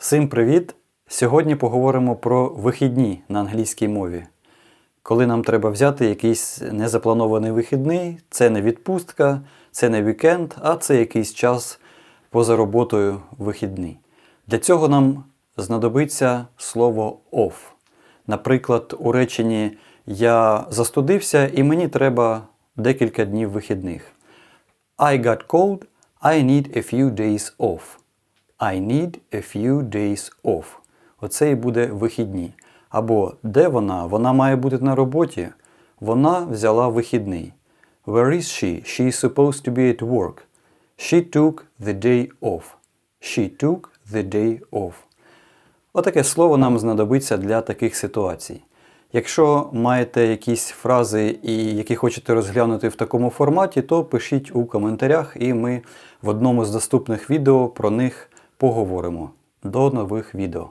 Всім привіт! Сьогодні поговоримо про вихідні на англійській мові. Коли нам треба взяти якийсь незапланований вихідний, це не відпустка, це не вікенд, а це якийсь час поза роботою вихідний. Для цього нам знадобиться слово off. Наприклад, у реченні Я застудився і мені треба декілька днів вихідних. I got cold, I need a few days off. I need a few days off. Оце і буде вихідні. Або де вона? Вона має бути на роботі. Вона взяла вихідний. Where is she? She is supposed to be at work. She took the day off. She took the day off. Отаке слово нам знадобиться для таких ситуацій. Якщо маєте якісь фрази, і які хочете розглянути в такому форматі, то пишіть у коментарях, і ми в одному з доступних відео про них поговоримо. До нових відео!